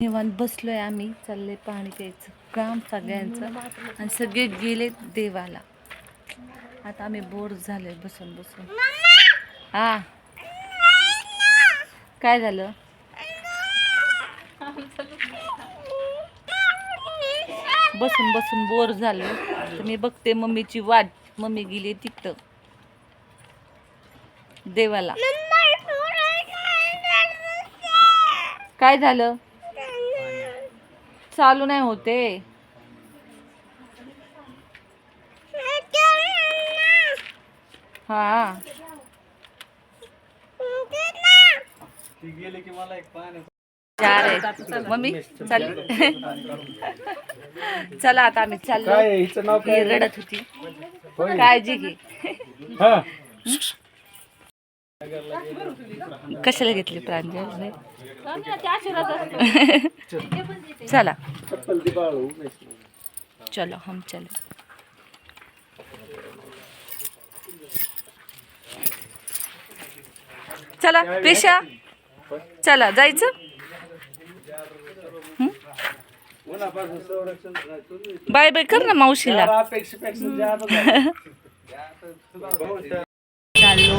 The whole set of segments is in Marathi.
निवांत बसलोय आम्ही चालले पाणी प्यायचं काम सगळ्यांचं. आणि सगळे गेले देवाला. आता आम्ही बोर झालोय बसून बसून. हा. काय झालं? बसून बसून बोर झालो तर मी बघते मम्मीची वाट. मम्मी गेली तिथं. देवाला. काय झालं? चालू नाही होते. हा. मम्मी चल. चला आता आम्ही चाललो. रडत होती. काळजी घे. हा. कशाला घेतली प्रांजल? चला. चलो हम चलो. चला पेशा चला जायचं? बाय बाय कर ना मावशीला.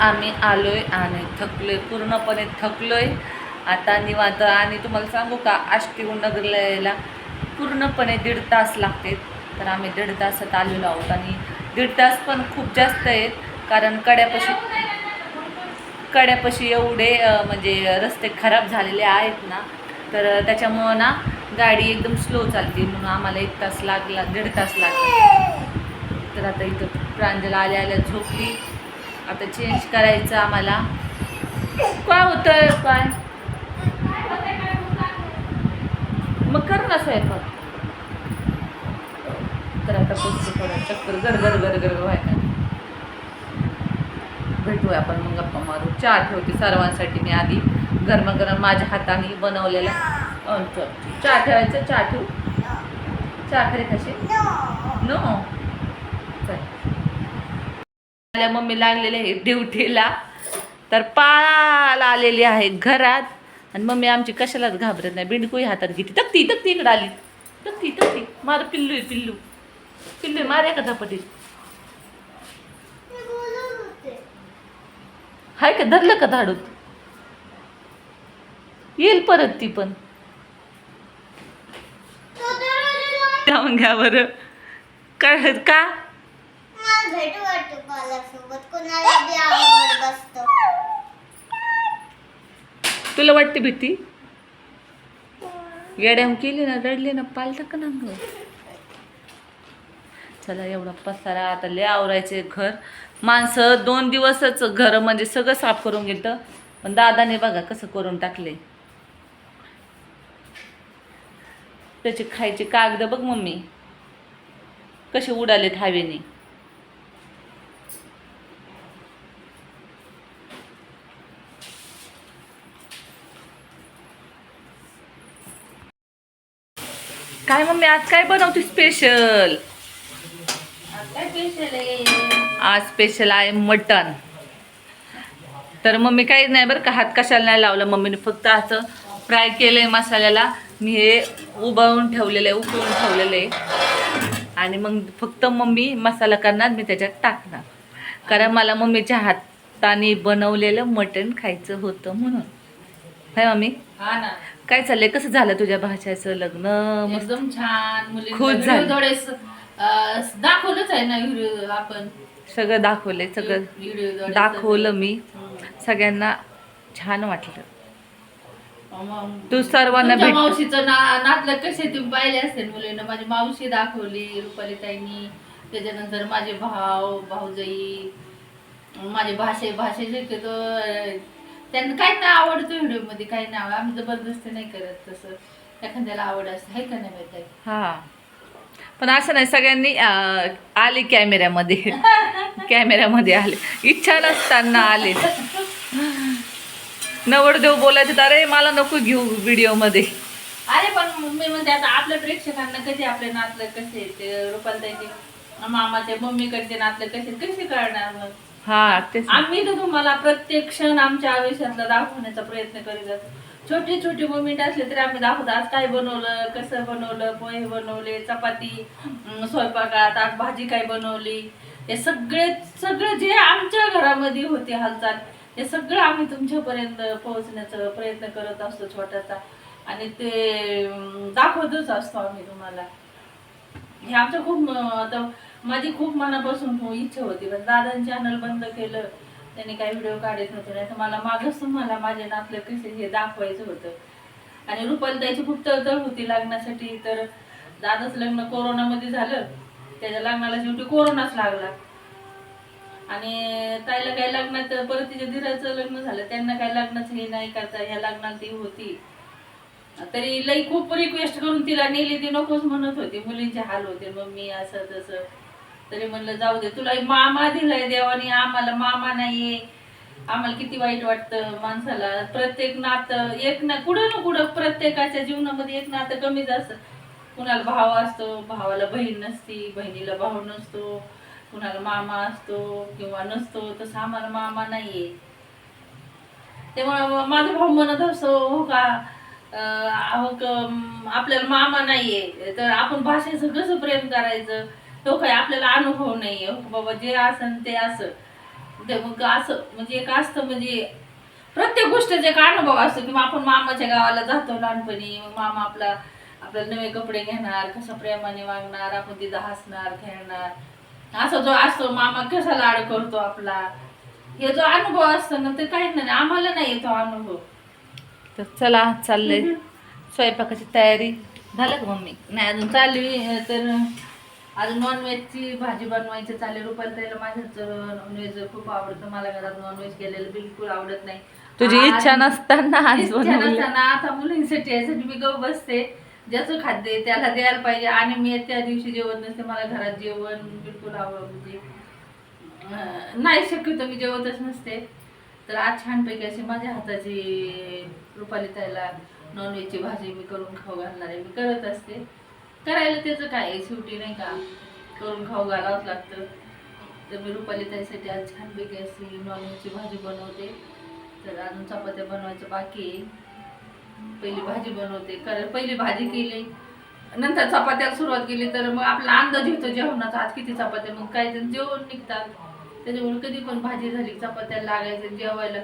आम्ही आलो आहे आणि थकलो आहे पूर्णपणे थकलो आहे आता निवांत आणि तुम्हाला सांगू का आष्टीहून नगरला यायला पूर्णपणे दीड तास लागते. तर आम्ही दीड तासात आलेलो आहोत आणि दीड तास पण खूप जास्त आहेत कारण कड्यापाशी कड्यापाशी एवढे म्हणजे रस्ते खराब झालेले आहेत ना तर त्याच्यामुळं ना गाडी एकदम स्लो चालते म्हणून आम्हाला एक तास लागला दीड तास लागला. तर आता इथं प्रांजला आल्या आल्या झोपली आता चेंज करायचं आम्हाला. काय होतंय काय? मग कर ना स्वयंपाक. तर आता थोडं. चक्कर गडगड गडगड व्हायला भेटूया आपण मग गप्पा मारू. चहा ठेवते सर्वांसाठी मी आधी. गरमागरम माझ्या हाताने बनवलेला. चहा ठेवायचं? चहा ठेवू? चहा खरी खाशी नो माझ्या मम्मी लागलेल्या आहे ड्युटीला. तर पाळाला आलेली आहे घरात. आणि मम्मी आमची कशालाच घाबरत नाही. बिंडकुई हातात घेते. तक्ती तक्ती इकडे आली. तक्ती तक्ती मार पिल्लू आहे पिल्लू. पिल्लू आहे, मार एका झपाटीत. हाय का धरलं का धाडूत येईल परत ती पण. जाऊन घ्या बरं. काय का? भेटू वाटतो कोणाला बी बसतो. तुला वाटते भीती? येड्याम केली ना रडली ना पालता का ना चला एवढा पसारा. आता लय आवरायचे घर. माणसं दोन दिवसच घर म्हणजे सगळं साफ करून घेतं. पण दादाने बघा कसं करून टाकले त्याचे खायचे कागद बघ मम्मी. कसे उडालेत हवेने. काय मम्मी आज काय बनवते स्पेशल आज स्पेशल आहे मटन तर मम्मी काही नाही बरं का हात कशाला नाही लावला. मम्मीने फक्त असं फ्राय केलं आहे मसाल्याला. मी हे उबळून ठेवलेलं आहे उकळून ठेवलेलं आहे आणि मग फक्त मम्मी मसाला करणार मी त्याच्यात टाकणार. कारण मला मम्मीच्या हाताने बनवलेलं मटण खायचं होतं म्हणून. Hi mummy? हा ना. काय चाललंय? कसं झालं तुझ्या भाच्याचं लग्न? मस्त. एकदम छान. मुली खुश झाली. थोडेस दाखवलंच आहे ना व्हिडिओ आपण. सगळं दाखवलंय सगळं व्हिडिओ दाखवलं मी. सगळ्यांना छान वाटलं. तू सर्वांना भेट मावशीचं ना नातलं कसे तुम्ही पाहिले असेल मुलीनं. माझी मावशी दाखवली रुपाली ताईनी त्याच्यानंतर माझे भाव भाऊजाई. माझे भाषे भाषेचे तर अं, त्यांना काही नाही आवडतं व्हिडिओमध्ये काही नाही आम्ही जबरदस्ती नाही करत तसं. एखाद्याला आवड असते आहे का नाही माहिती हा. पण असं नाही सगळ्यांनी आले कॅमेऱ्यामध्ये. कॅमेऱ्यामध्ये आले. इच्छा नसताना आले. नवरदेव बोलायचे तर अरे मला नको घेऊ व्हिडिओमध्ये. अरे पण मी म्हणते आता आपल्या प्रेक्षकांना कधी आपले नातलं कसे ते रुपालताईचे मामाचे मम्मीकडचे नातलं कसे कसे कळणार मग? हा तेच आम्ही तर तुम्हाला प्रत्येक क्षण आमच्या आयुष्यातला दाखवण्याचा प्रयत्न करीत असतो. छोटी छोटी मोमेंट असले तरी आम्ही दाखवतो आज काय बनवलं कसं बनवलं पोहे बनवले चपाती अं, स्वयंपाकात आज भाजी काय बनवली. हे सगळे सगळं जे आमच्या घरामध्ये होते हालचाल हे सगळं आम्ही तुमच्यापर्यंत पोहोचण्याचा प्रयत्न करत असतो छोटासा. आणि ते अं, दाखवतच असतो आम्ही तुम्हाला. हे आमचं खूप आता माझी खूप मनापासून हो इच्छा होती पण दादांनी चॅनल बंद केलं त्यांनी काही व्हिडिओ काढत नव्हते नाही तर मला मागच तुम्हाला माझे नातलं कसे हे दाखवायचं होतं. आणि रुपालताईची खूप तळतळ होती लग्नासाठी तर दादाच लग्न कोरोनामध्ये झालं त्याच्या लग्नाला शेवटी कोरोनाच लागला. आणि ताईला काही लग्नात परत तिच्या धीराचं लग्न झालं त्यांना काही लग्नाचं हे नाही करता ह्या लग्नाला ती होती. तरी लई खूप रिक्वेस्ट करून तिला नेली ती नकोच म्हणत होती. मुलींचे हाल होते मम्मी असं तसं. तरी म्हणलं जाऊ दे तुला मामा दिलाय देवाने आम्हाला मामा नाहीये. आम्हाला किती वाईट वाटतं माणसाला. प्रत्येक नातं एक ना कुठं ना कुठं प्रत्येकाच्या जीवनामध्ये एक नातं कमीच असतं. कुणाला भाव असतो भावाला बहीण नसती बहिणीला भाऊ नसतो. कुणाला मामा असतो किंवा नसतो तसं आम्हाला मामा नाहीये. तेव्हा माझा भाऊ म्हणत असतो हो का आपल्याला मामा नाहीये तर आपण भाषेचं कसं प्रेम करायचं? तो काही आपल्याला अनुभव नाहीये. हो, बाबा जे असं ते असं. ते मग असं म्हणजे एक असतं म्हणजे प्रत्येक गोष्टीचा एक अनुभव असतो किंवा आपण मामाच्या गावाला जातो लहानपणी मग मामा आपला आपल्याला नवे कपडे घेणार कसं प्रेमाने वागणार आपण तिथं हसणार खेळणार. असा जो असतो मामा कसा लाड करतो आपला? हे जो अनुभव असतो ना ते काहीच नाही आम्हाला नाही येतो अनुभव. तर चला चाललंय स्वयंपाकाची तयारी. झालं का मम्मी? नाही अजून चालली. तर अजून नॉनव्हेजची भाजी बनवायची चालेल. रुपाली त्याला माझ्याच नॉनव्हेज खूप आवडतं. मला घरात नॉनव्हेज केलेलं बिलकुल आवडत नाही. तुझी इच्छा नसताना आज इच्छा नसताना आता मुलींसाठी यासाठी मी गप बसते. ज्याचं खाद्य त्याला द्यायला पाहिजे. आणि मी त्या दिवशी जेवण नसते. मला घरात जेवण बिलकुल आवड म्हणजे नाही शक्यतो मी जेवतच नसते. तर आज छानपैकी अशी माझ्या हाताची रुपाली ताईला नॉनव्हेजची भाजी मी करून खाऊ घालणार आहे. मी करत असते. करायला त्याचं काय आहे, शेवटी नाही का? करून खाऊ घालावंच लागतं. तर मी रुपाली ताईसाठी आज छानपैकी अशी नॉनव्हेजची भाजी बनवते. तर अजून चपात्या बनवायचं बाकी आहे. पहिली भाजी बनवते. कारण पहिली भाजी केली. नंतर चपात्याला सुरुवात केली तर मग आपला अंदाज येतो जेवणाचा. आज किती चपात्या मग काय? जेवण निघतात. त्याच्यामुळे कधी पण भाजी झाली चपात्या लागायचं जेवायला.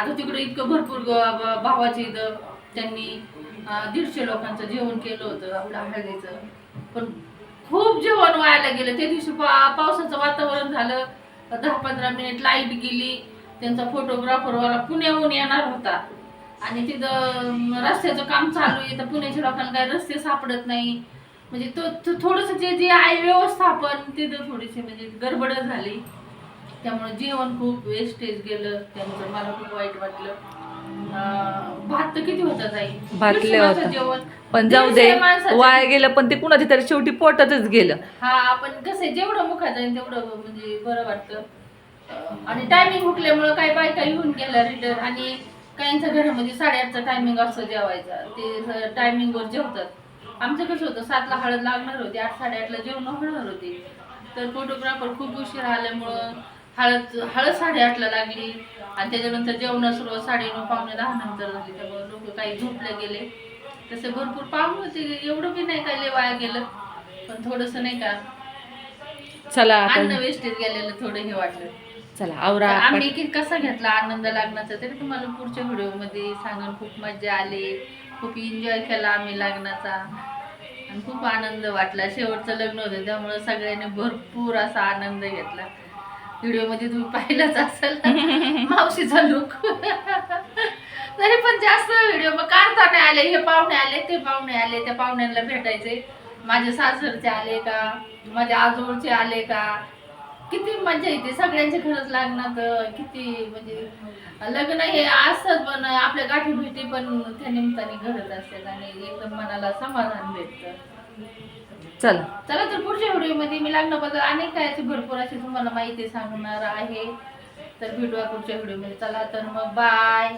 आता तिकडे इतकं भरपूर भावाची इथं त्यांनी दीडशे लोकांचं जेवण केलं होतं आपल्या हळदीचं. पण खूप जेवण व्हायला गेलं. त्या दिवशी पा पावसाचं वातावरण झालं. दहा पंधरा मिनिट लाइट गेली. त्यांचा फोटोग्राफरवाला पुण्याहून येणार होता. आणि तिथं रस्त्याचं काम चालू आहे. तर पुण्याच्या लोकांना काही रस्ते सापडत नाही. म्हणजे तो तो थोडंसं जे जे आहे व्यवस्थापन तिथं थोडीशी म्हणजे गडबड झाली. त्यामुळे जेवण खूप वेस्टेज गेलं त्यामुळे मला खूप वाईट वाटलं. भात तर किती होता जाई भात लय होता. जेवण. पण जाऊ दे वाया गेलं पण ते कुणाच्या तरी शेवटी पोटातच गेलं. हा आपण कसं जेवढं मुखात जाईल तेवढं म्हणजे बरं वाटतं. आणि टायमिंग हुकल्यामुळं काही बायका येऊन गेल्या रिटर्न आणि काहींच्या घरामध्ये साडेआठचा टायमिंग असतं जेवायचा. ते टायमिंगवर जेवतात. आमचं कसं होतं सातला हळद लागणार होती आठ साडेआठला जेवण होणार होती. तर फोटोग्राफर खूप उशीर आल्यामुळं हळद हळद साडेआठला लागली. आणि त्याच्यानंतर जेवण सुरुवात साडेनऊ पावणे दहा नंतर झाली. त्यामुळे लोक काही झोपले गेले. तसे भरपूर पाहुणे होते. एवढं बी नाही काय लय वाया गेलं. पण थोडस नाही का चला अन्न वेस्टेज गेलेलं थोडं हे वाटलं. चला आवरा आम्ही की कसा घेतला आनंद लग्नाचा तरी तुम्हाला पुढच्या व्हिडिओमध्ये सांगून. खूप मजा आली. खूप एन्जॉय केला आम्ही लग्नाचा. आणि खूप आनंद वाटला. शेवटचं लग्न होतं त्यामुळे सगळ्यांनी भरपूर असा आनंद घेतला. व्हिडिओमध्ये तुम्ही पाहिलंच असेल मावशीचा लुक तरी पण जास्त व्हिडिओ मग काढता नाही आले हे पाहुणे आले ते पाहुणे आले त्या पाहुण्यांना भेटायचे. माझे सासरचे आले का? माझ्या आजोळचे आले का? किती मजा येते सगळ्यांचे खरंच लागणार किती म्हणजे लग्न हे असंच पण आपल्या गाठी भेटी पण त्या निमित्ताने घडत असतात आणि एकदम मनाला समाधान भेटतं. चला. चला तर पुढच्या व्हिडिओमध्ये मी लग्नाबद्दल अनेक काय अशी भरपूर अशी तुम्हाला माहिती सांगणार आहे. तर भेटूया पुढच्या व्हिडिओमध्ये. चला तर मग बाय.